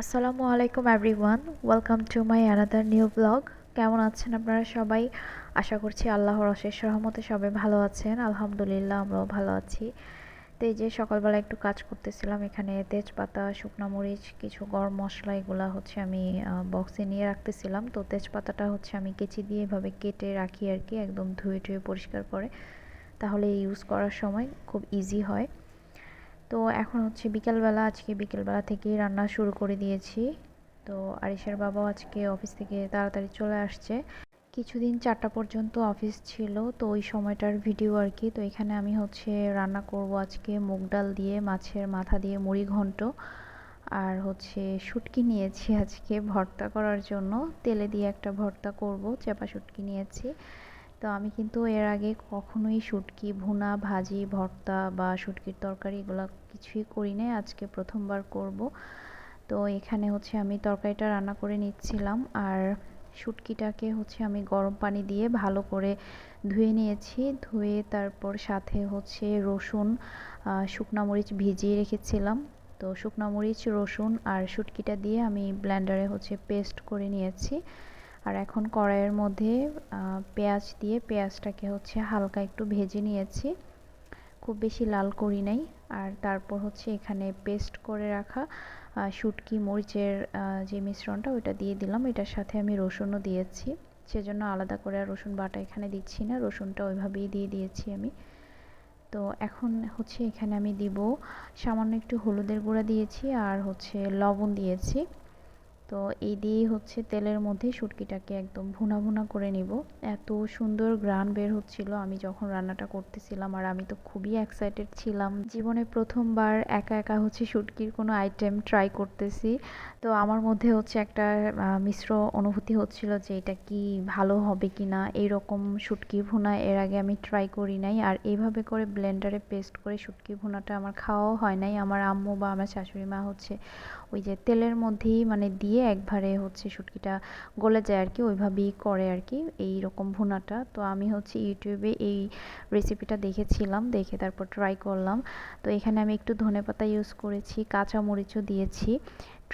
আসসালামু আলাইকুম everyone welcome to my another new blog কেমন আছেন আপনারা সবাই? আশা করছি আল্লাহর অশেষ রহমতে সবাই ভালো আছেন। আলহামদুলিল্লাহ, আমরাও ভালো আছি। তো এই যে সকালবেলা একটু কাজ করতেছিলাম, এখানে তেজপাতা, শুকনো মরিচ, কিছু গরম মশলা, এগুলো হচ্ছে আমি বক্সে নিয়ে রাখতেছিলাম। তো তেজপাতাটা হচ্ছে আমি কেচি দিয়ে এভাবে কেটে রাখি আর কি, একদম ধুয়ে টুয়ে পরিষ্কার করে। তাহলে ইউজ করার সময় খুব ইজি হয়। তো এখন হচ্ছে বিকেলবেলা, আজকে বিকেলবেলা থেকেই রান্না শুরু করে দিয়েছি। তো আরিশের বাবাও আজকে অফিস থেকে তাড়াতাড়ি চলে আসছে। কিছুদিন চারটা পর্যন্ত অফিস ছিল, তো ওই সময়টার ভিডিও আর কি। তো এখানে আমি হচ্ছে রান্না করব আজকে মুগ ডাল দিয়ে, মাছের মাথা দিয়ে মুড়ি ঘন্ট। আর হচ্ছে শুটকি নিয়েছি আজকে ভর্তা করার জন্য। তেলে দিয়ে একটা ভর্তা করব, চেপা শুটকি নিয়েছি। তো আমি কিন্তু এর আগে কখনোই শুটকি, ভুনা, ভাজি, ভর্তা বা শুটকির তরকারি এগুলো কিছুই করি নাই আজকে প্রথমবার করব। তো এখানে হচ্ছে আমি তরকারিটা রান্না করে নিচ্ছিলাম আর শুটকিটাকে হচ্ছে আমি গরম পানি দিয়ে ভালো করে ধুয়ে নিয়েছি। ধুয়ে তারপর সাথে হচ্ছে রসুন শুকনো মরিচ ভিজিয়ে রেখেছিলাম। তো শুকনো মরিচ, রসুন আর শুটকিটা দিয়ে আমি ব্লেন্ডারে হচ্ছে পেস্ট করে নিয়েছি। আর এখন কড়াইয়ের মধ্যে পেঁয়াজ দিয়ে পেঁয়াজটাকে হচ্ছে হালকা একটু ভেজে নিয়েছি। খুব বেশি লাল করি নাই। আর তারপর হচ্ছে এখানে পেস্ট করে রাখা শুটকি, মরিচের যে মিশ্রণটা ওইটা দিয়ে দিলাম। এটার সাথে আমি রসুনও দিয়েছি। সেজন্য আলাদা করে আর রসুন বাটা এখানে দিচ্ছি না। রসুনটা ওইভাবেই দিয়ে দিয়েছি আমি। তো এখন হচ্ছে এখানে আমি দিব সামান্য একটু হলুদের গুঁড়া দিয়েছি আর হচ্ছে লবণ দিয়েছি। তো এই দিয়েই হচ্ছে তেলের মধ্যে শুটকিটাকে একদম ভুনা ভুনা করে নিব। এত সুন্দর গ্রান বের হচ্ছিল, আমি যখন রান্নাটা করতেছিলাম আর আমি তো খুবই এক্সাইটেড ছিলাম। জীবনে প্রথমবার একা একা হচ্ছে শুটকির কোনো আইটেম ট্রাই করতেছি। তো আমার মধ্যে হচ্ছে একটা মিশ্র অনুভূতি হচ্ছিল যে এটা কি ভালো হবে কি না এইরকম শুটকি ভুনা এর আগে আমি ট্রাই করি নাই। আর এইভাবে করে ব্লেন্ডারে পেস্ট করে শুটকি ভুনাটা আমার খাওয়াও হয় নাই। আমার আম্মু বা আমার শাশুড়ি মা হচ্ছে ওই যে তেলের মধ্যেই মানে দিয়ে একবারে হচ্ছে শুটকিটা গলে যায় আর কি, ওইভাবেই করে আর কি এই রকম ভুনাটা। তো আমি হচ্ছে ইউটিউবে এই রেসিপিটা দেখেছিলাম, দেখে তারপর ট্রাই করলাম। তো এখানে আমি একটু ধনে পাতা ইউজ করেছি কাঁচা মরিচও দিয়েছি।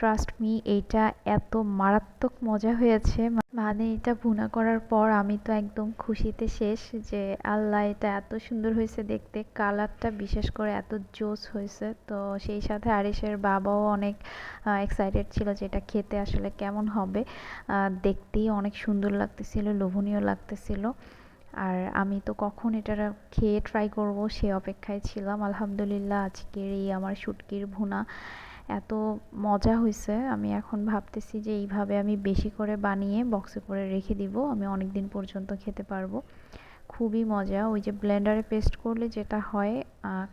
ট্রাস্ট মি এইটা এত মারাত্মক মজা হয়েছে। মানে এটা ভুনা করার পর আমি তো একদম খুশিতে শেষ যে আল্লাহ, এটা এত সুন্দর হয়েছে দেখতে। কালারটা বিশেষ করে এত জোস হয়েছে। তো সেই সাথে আরিসের বাবাও অনেক এক্সাইটেড ছিল যে এটা খেতে আসলে কেমন হবে। দেখতেই অনেক সুন্দর লাগতেছিল, লোভনীয় লাগতেছিল। আর আমি তো কখন এটা খেয়ে ট্রাই করব সে অপেক্ষায় ছিলাম। আলহামদুলিল্লাহ, আজকের এই আমার শুটকির ভুনা। এত মজা হয়েছে আমি এখন ভাবতেছি যে এইভাবে আমি বেশি করে বানিয়ে বক্সে করে রেখে দিব, আমি অনেক দিন পর্যন্ত খেতে পারব। খুবই মজা, ওই যে ব্লেন্ডারে পেস্ট করলে যেটা হয়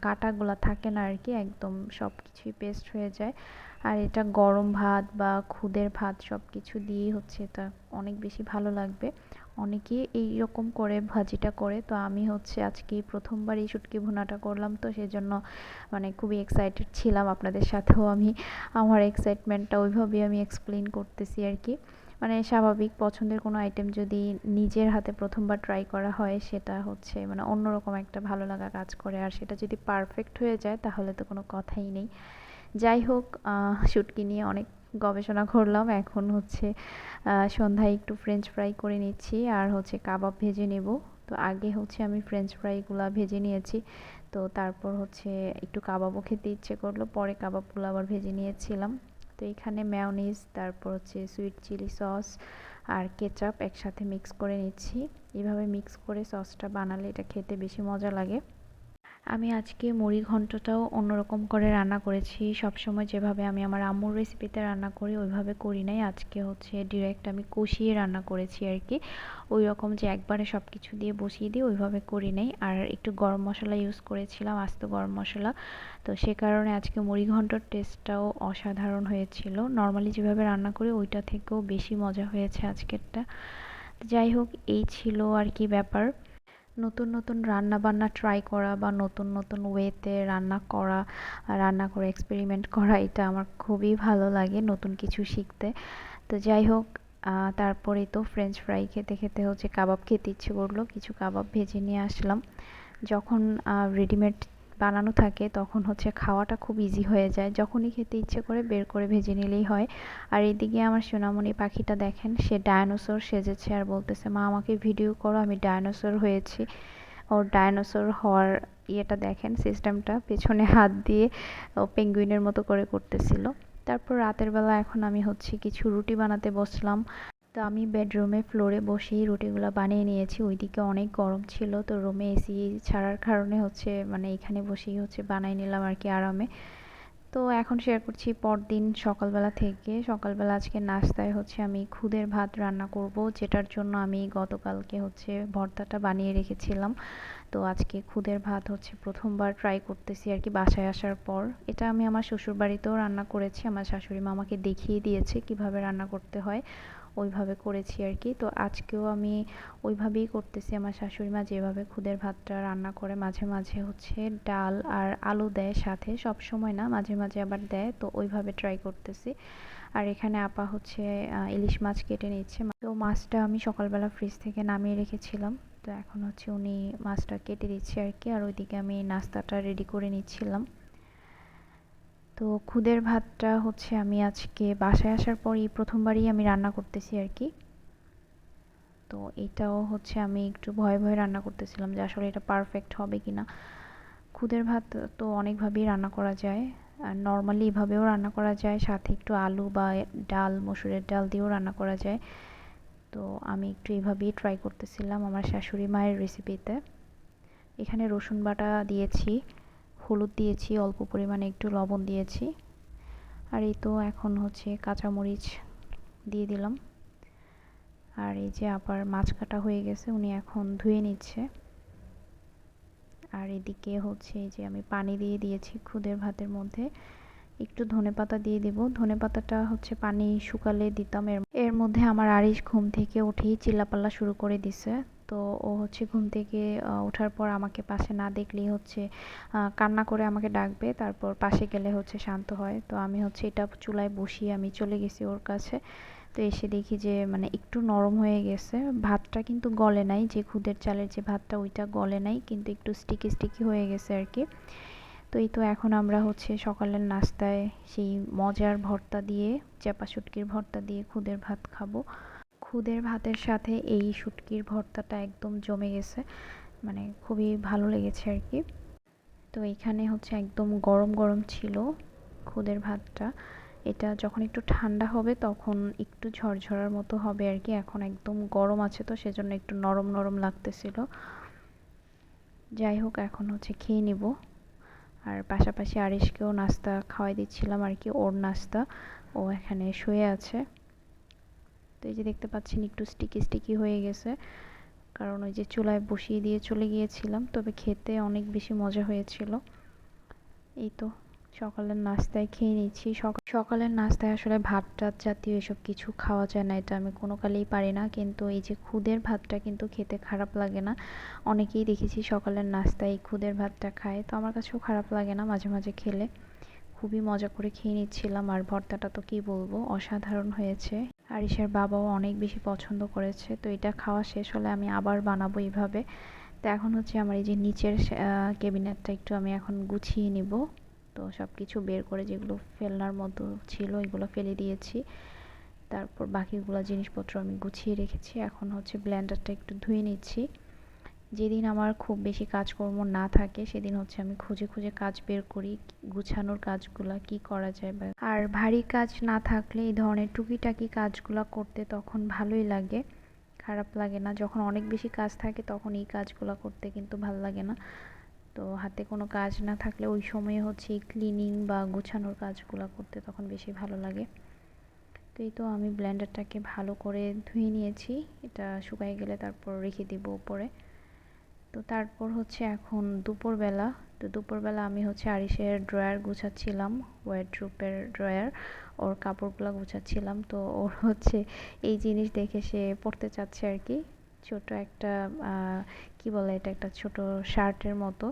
কাটাগুলো থাকে না আর কি একদম সব কিছুই পেস্ট হয়ে যায়। আর এটা গরম ভাত বা খুদের ভাত সব কিছু দিয়েই হচ্ছে, এটা অনেক বেশি ভালো লাগবে। অনেকেই এই রকম করে ভাজিটা করে। তো আমি হচ্ছে আজকে প্রথমবার এই শুটকি ভুনাটা করলাম। তো সেজন্য মানে খুবই এক্সাইটেড ছিলাম আপনাদের সাথেও আমি। আমার এক্সাইটমেন্টটা ওইভাবেই আমি এক্সপ্লেন করতেছি আর কি। মানে স্বাভাবিক পছন্দের কোনো আইটেম যদি নিজের হাতে প্রথমবার ট্রাই করা হয়, সেটা হচ্ছে মানে অন্যরকম একটা ভালো লাগা কাজ করে। আর সেটা যদি পারফেক্ট হয়ে যায়, তাহলে তো কোনো কথাই নেই। যাই হোক শুটকি নিয়ে অনেক গবেষণা করলাম। এখন হচ্ছে সন্ধ্যায় একটু ফ্রেঞ্চ ফ্রাই করে নিচ্ছি আর হচ্ছে কাবাব ভেজে নেব। তো আগে হচ্ছে আমি ফ্রেঞ্চ ফ্রাইগুলো ভেজে নিয়েছি। তো তারপর হচ্ছে একটু কাবাবও খেতে ইচ্ছে করল, পরে কাবাবগুলো আবার ভেজে নিয়েছিলাম। তো এখানে ম্যাওনিজ তারপর হচ্ছে সুইট চিলি সস আর কেচাপ একসাথে মিক্স করে নিচ্ছি। এভাবে মিক্স করে সসটা বানালে এটা খেতে বেশি মজা লাগে। আমি আজকে মুড়ি ঘন্টটাও অন্যরকম করে রান্না করেছি। সবসময় যেভাবে আমি আমার আম্মুর রেসিপিতে রান্না করি, ওইভাবে করি নাই। আজকে হচ্ছে ডিরেক্ট আমি কষিয়ে রান্না করেছি আর কি ওই রকম যে একবারে সব কিছু দিয়ে বসিয়ে দিই ওইভাবে করি নাই। আর একটু গরম মশলা ইউজ করেছিলাম, আস্ত গরম মশলা। তো সে কারণে আজকে মুড়ি ঘন্টর টেস্টটাও অসাধারণ হয়েছিল। নর্মালি যেভাবে রান্না করি, ওইটা থেকেও বেশি মজা হয়েছে আজকেরটা। যাই হোক, এই ছিল আর কি ব্যাপার। নতুন নতুন রান্না বান্না ট্রাই করা বা নতুন নতুন ওয়েতে রান্না করা, রান্না করে এক্সপেরিমেন্ট করা, এটা আমার খুবই ভালো লাগে নতুন কিছু শিখতে। তো যাই হোক তারপরে তো ফ্রেঞ্চ ফ্রাই খেতে খেতে হচ্ছে, কাবাব খেতে ইচ্ছে করল, কিছু কাবাব ভেজে নিয়ে আসলাম। যখন রেডিমেড বানানো থাকে, তখন হচ্ছে খাওয়াটা খুব ইজি হয়ে যায়। যখনই খেতে ইচ্ছে করে বের করে ভেজে নিলেই হয়। আর এদিকে আমার সোনামণি পাখিটা দেখেন, সে ডায়নোসর সেজেছে আর বলতেছে, মা, আমাকে ভিডিও করো, আমি ডায়নোসর হয়েছি। ওর ডায়নোসর হওয়ার ইয়েটা দেখেন সিস্টেমটা পেছনে হাত দিয়ে ও পেঙ্গুইনের মতো করে করতেছিল। তারপর রাতের বেলা এখন আমি হচ্ছে কিছু রুটি বানাতে বসলাম। তো আমি বেডরুমে ফ্লোরে বসেই রুটিগুলো বানিয়ে নিয়েছি। ওইদিকে অনেক গরম ছিল, তো রুমে এসি ছাড়ার কারণে হচ্ছে মানে এখানে বসেই হচ্ছে বানাই নিলাম আর কি আরামে। তো এখন শেয়ার করছি পরদিন সকালবেলা থেকে। সকালবেলা আজকে নাস্তায় হচ্ছে আমি খুদের ভাত রান্না করব, যেটার জন্য আমি গতকালকে হচ্ছে ভর্তাটা বানিয়ে রেখেছিলাম। তো আজকে খুদের ভাত হচ্ছে প্রথমবার ট্রাই করতেছি আর কি বাসায় আসার পর। এটা আমি আমার শ্বশুরবাড়িতেও রান্না করেছি, আমার শাশুড়ি মা আমাকে দেখিয়ে দিয়েছে কীভাবে রান্না করতে হয়। ওইভাবে করেছি আর কি। তো আজকেও আমি ওইভাবেই করতেছি। আমার শাশুড়ি মা যেভাবে খুদের ভাতটা রান্না করে মাঝে মাঝে হচ্ছে ডাল আর আলু দেয় সাথে, সব সময় না, মাঝে মাঝে আবার দেয়, তো ওইভাবে ট্রাই করতেছি। আর এখানে আপা হচ্ছে ইলিশ মাছ কেটে নিচ্ছে। তো মাছটা আমি সকালবেলা ফ্রিজ থেকে নামিয়ে রেখেছিলাম। তো এখন হচ্ছে উনি মাছটা কেটে দিচ্ছে আর কি। আর ওইদিকে আমি নাস্তাটা রেডি করে নিচ্ছিলাম। তো খুদের ভাতটা হচ্ছে আমি আজকে বাসায় আসার পরই প্রথমবারই আমি রান্না করতেছি আর কি। তো এটাও হচ্ছে আমি একটু ভয়ে ভয়ে রান্না করতেছিলাম যে আসলে এটা পারফেক্ট হবে কি না খুদের ভাত তো অনেকভাবেই রান্না করা যায়। আর নর্মালি এভাবেও রান্না করা যায়, সাথে একটু আলু বা ডাল, মসুরের ডাল দিয়েও রান্না করা যায়। তো আমি একটু এভাবেই ট্রাই করতেছিলাম আমার শাশুড়ি মায়ের রেসিপিতে এখানে রসুন বাটা দিয়েছি। হলুদ দিয়েছি, অল্প পরিমাণে একটু লবণ দিয়েছি। আর এই তো এখন হচ্ছে কাঁচামরিচ দিয়ে দিলাম। আর এই যে আবার মাছ কাটা হয়ে গেছে, উনি এখন ধুয়ে নিচ্ছে। আর এদিকে হচ্ছে এই যে আমি পানি দিয়ে দিয়েছি খুদের ভাতের মধ্যে। একটু ধনে পাতা দিয়ে দিব। ধনে পাতাটা হচ্ছে পানি শুকালে দিতাম। এর মধ্যে আমার আরিশ ঘুম থেকে উঠেই চিল্লাপাল্লা শুরু করে দিছে। তো ও হচ্ছে ঘুম থেকে ওঠার পর আমাকে পাশে না দেখলেই হচ্ছে কান্না করে আমাকে ডাকবে, তারপর পাশে গেলে হচ্ছে শান্ত হয়। তো আমি হচ্ছে এটা চুলায় বসিয়ে আমি চলে গেছি ওর কাছে। তো এসে দেখি যে মানে একটু নরম হয়ে গেছে। ভাতটা কিন্তু গলে নাই, যে খুদের চালের যে ভাতটা ওইটা গলে নাই, কিন্তু একটু স্টিকি স্টিকি হয়ে গেছে আর কি। তো এই তো এখন আমরা হচ্ছে সকালের নাস্তায় সেই মজার ভর্তা দিয়ে চাপা শুটকির ভর্তা দিয়ে খুদের ভাত খাব। খুদের ভাতের সাথে এই শুটকির ভর্তাটা একদম জমে গেছে। মানে খুবই ভালো লেগেছে আর কি। তো এখানে হচ্ছে একদম গরম গরম ছিল খুদের ভাতটা। এটা যখন একটু ঠান্ডা হবে তখন একটু ঝরঝরার মতো হবে আর কি। এখন একদম গরম আছে তো সেজন্য একটু নরম নরম লাগতেছিল। যাই হোক, এখন হচ্ছে খেয়ে নিব। আর পাশাপাশি আরিশকেও নাস্তা খাওয়াই দিচ্ছিলাম আর কি, ওর নাস্তা। ও এখানে শুয়ে আছে। তো এই যে দেখতে পাচ্ছেন একটু স্টিকি স্টিকি হয়ে গেছে। কারণ ওই যে চুলায় বসিয়ে দিয়ে চলে গিয়েছিলাম, তবে খেতে অনেক বেশি মজা হয়েছিল। এই তো, সকালের নাস্তায় খেয়ে নিচ্ছি। সকালের নাস্তায় আসলে ভাত টাত জাতীয় এসব কিছু খাওয়া যায় না, এটা আমি কোনো কালেই পারি না। কিন্তু এই যে খুদের ভাতটা কিন্তু খেতে খারাপ লাগে না। অনেকেই দেখেছি সকালের নাস্তায় এই খুদের ভাতটা খায়, তো আমার কাছেও খারাপ লাগে না মাঝে মাঝে খেলে। খুবই মজা করে খেয়ে নিচ্ছিলাম। আর ভর্তাটা তো কি বলব, অসাধারণ হয়েছে। আরিসের বাবাও অনেক বেশি পছন্দ করেছে। তো এটা খাওয়া শেষ হলে আমি আবার বানাবো এইভাবে তো এখন হচ্ছে আমার এই যে নিচের ক্যাবিনেটটা একটু আমি এখন গুছিয়ে নিব। তো সব কিছু বের করে যেগুলো ফেলনার মতো ছিল এগুলো ফেলে দিয়েছি। তারপর বাকিগুলো জিনিসপত্র আমি গুছিয়ে রেখেছি। এখন হচ্ছে ব্লেন্ডারটা একটু ধুয়ে নিচ্ছি। যেদিন আমার খুব বেশি কাজকর্ম না থাকে, সেদিন হচ্ছে আমি খুঁজে খুঁজে কাজ বের করি, গুছানোর কাজগুলো কি করা যায় বা আর ভারী কাজ না থাকলে এই ধরনের টুকিটাকি কাজগুলো করতে তখন ভালোই লাগে। খারাপ লাগে না, যখন অনেক বেশি কাজ থাকে তখন এই কাজগুলো করতে কিন্তু ভালো লাগে না। তো হাতে কোনো কাজ না থাকলে ওই সময়ে হচ্ছে ক্লিনিং বা গুছানোর কাজগুলো করতে তখন বেশি ভালো লাগে। তো এই তো আমি ব্লেন্ডারটাকে ভালো করে ধুয়ে নিয়েছি, এটা শুকাই গেলে তারপর রেখে দিব উপরে। তো তারপর হচ্ছে এখন দুপুরবেলা, তো দুপুরবেলা আমি হচ্ছে আরিসের ড্রয়ার গুছাচ্ছিলাম ওয়ার্ড্রোপের ড্রয়ার ওর কাপড়গুলো গুছাচ্ছিলাম। তো ওর হচ্ছে এই জিনিস দেখে সে পড়তে চাচ্ছে আর কি। ছোট একটা কি বলে এটা, একটা ছোট শার্টের মতো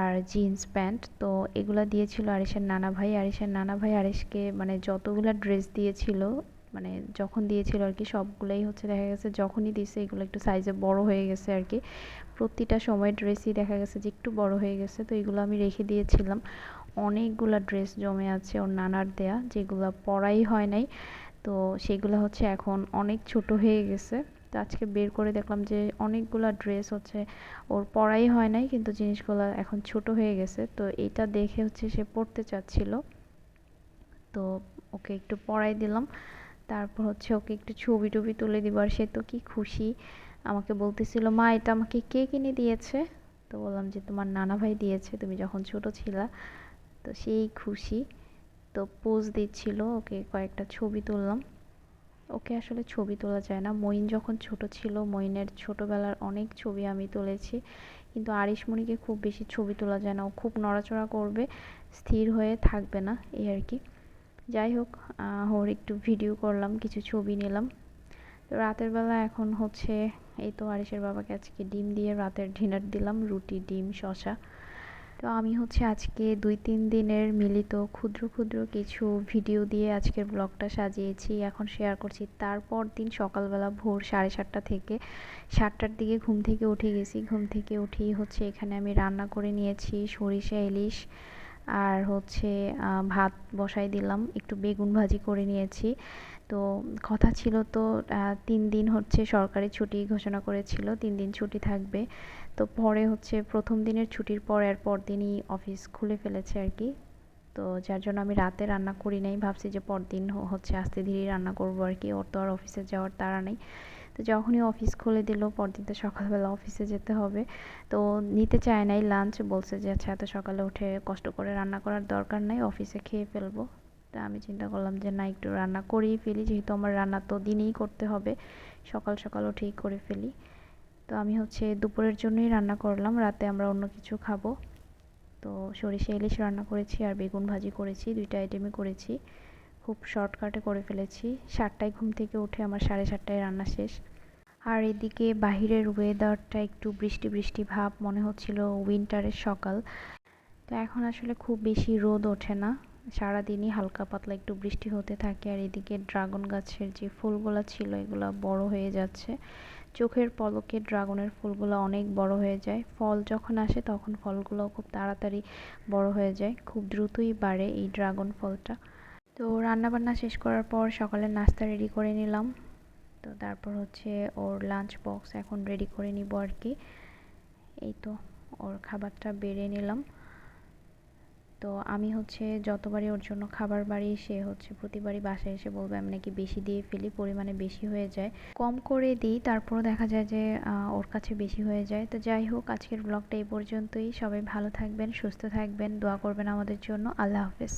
আর জিন্স প্যান্ট তো এগুলা দিয়েছিল আরিসের নানা ভাই। আরিসের নানা ভাই আরিসকে মানে যতগুলো ড্রেস দিয়েছিল মানে যখন দিয়েছিল আর কি সবগুলোই হচ্ছে দেখা গেছে যখনই দিয়েছে এগুলো একটু সাইজে বড় হয়ে গেছে আর কি। প্রতিটা সময় ড্রেসই দেখা গেছে যে একটু বড় হয়ে গেছে, তো এগুলো আমি রেখে দিয়েছিলাম। অনেকগুলো ড্রেস জমে আছে ওর নানার দেয়া, যেগুলো পরাই হয় নাই। তো সেগুলো হচ্ছে এখন অনেক ছোট হয়ে গেছে। তো আজকে বের করে দেখলাম যে অনেকগুলো ড্রেস হচ্ছে ওর পরাই হয় নাই, কিন্তু জিনিসগুলো এখন ছোট হয়ে গেছে। তো এটা দেখে হচ্ছে সে পড়তে চাচ্ছিল। তো ওকে একটু পরাই দিলাম। তারপর হচ্ছে ওকে একটু ছবি টবি তুলে দিব আর সে তো কি খুশি। আমাকে বলতেছিল, মা, এটা আমাকে কে কিনে দিয়েছে? তো বললাম যে, তোমার নানা ভাই দিয়েছে, তুমি যখন ছোট ছিলা, তো সেই খুশি। তো পোজ দিচ্ছিল, ওকে কয়েকটা ছবি তুললাম। ওকে আসলে ছবি তোলা যায় না। মইন যখন ছোট ছিল মইনের ছোটবেলার অনেক ছবি আমি তুলেছি। কিন্তু আরিশমণিকে খুব বেশি ছবি তোলা যায় না। ও খুব নড়াচড়া করবে, স্থির হয়ে থাকবে না, এই আর কি। যাই হোক ওর একটু ভিডিও করলাম, কিছু ছবি নিলাম। তো রাতের বেলা এখন হচ্ছে, এই তো আরিসের বাবাকে আজকে ডিম দিয়ে রাতের ডিনার দিলাম, রুটি, ডিম শশা তো আমি হচ্ছে আজকে দুই তিন দিনের মিলিত ক্ষুদ্র ক্ষুদ্র কিছু ভিডিও দিয়ে আজকের ব্লগটা সাজিয়েছি, এখন শেয়ার করছি। তারপর দিন সকালবেলা ভোর সাড়ে সাতটা থেকে সাতটার দিকে ঘুম থেকে উঠে গেছি। ঘুম থেকে উঠেই হচ্ছে এখানে আমি রান্না করে নিয়েছি, সরিষা, ইলিশ আর হচ্ছে ভাত বসাই দিলাম, একটু বেগুন ভাজি করে নিয়েছি। তো কথা ছিল তো তিন দিন হচ্ছে সরকারি ছুটি ঘোষণা করেছিল, তিন দিন ছুটি থাকবে। তো পরে হচ্ছে প্রথম দিনের ছুটির পর এর পর দিনই অফিস খুলে ফেলেছে আর কি। তো যার জন্য আমি রাতে রান্না করি নাই, ভাবছি যে পরদিন হচ্ছে আস্তে ধীরে রান্না করব আর কি, ওর তো আর অফিসে যাওয়ার তাড়া নেই। তো যখনই অফিস খুলে দিল, পরদিন তো সকালবেলা অফিসে যেতে হবে। তো নিতে চায় নাই লাঞ্চ বলছে যে আচ্ছা এত সকালে উঠে কষ্ট করে রান্না করার দরকার নাই অফিসে খেয়ে ফেলব। তা আমি চিন্তা করলাম যে, না, একটু রান্না করেই ফেলি, যেহেতু আমার রান্না তো দিনেই করতে হবে। সকাল সকাল উঠেই করে ফেলি। তো আমি হচ্ছে দুপুরের জন্যই রান্না করলাম, রাতে আমরা অন্য কিছু খাব। তো সরিষা ইলিশ রান্না করেছি আর বেগুন ভাজি করেছি, দুইটা আইটেমই করেছি। খুব শর্টকাটে করে ফেলেছি। সাতটায় ঘুম থেকে উঠে আমার সাড়ে সাতটায় রান্না শেষ। আর এদিকে বাহিরের ওয়েদারটা একটু বৃষ্টি বৃষ্টি ভাব, মনে হচ্ছিল উইন্টারের সকাল। তো এখন আসলে খুব বেশি রোদ ওঠে না। সারাদিনই হালকা পাতলা একটু বৃষ্টি হতে থাকে। আর এদিকে ড্রাগন গাছের যে ফুলগুলো ছিল, এগুলো বড় হয়ে যাচ্ছে। চোখের পলকে ড্রাগনের ফুলগুলো অনেক বড় হয়ে যায়। ফল যখন আসে, তখন ফলগুলো খুব তাড়াতাড়ি বড় হয়ে যায়। খুব দ্রুতই বাড়ে এই ড্রাগন ফলটা। তো রান্নাবান্না শেষ করার পর সকালের নাস্তা রেডি করে নিলাম। তো তারপর হচ্ছে ওর লাঞ্চ বক্স এখন রেডি করে নিব আর কি। এই তো ওর খাবারটা বেড়ে নিলাম। তো আমি হচ্ছে যতবারই ওর জন্য খাবার বাড়ি, সে হচ্ছে প্রতিবারই বাসায় এসে বলবে, আমি নাকি বেশি দিয়ে ফেলি, পরিমাণে বেশি হয়ে যায়। কম করে দিই, তারপরও দেখা যায় যে ওর কাছে বেশি হয়ে যায়। তো যাই হোক, আজকের ব্লগটা এই পর্যন্তই। সবাই ভালো থাকবেন, সুস্থ থাকবেন, দোয়া করবেন আমাদের জন্য। আল্লাহ হাফেজ।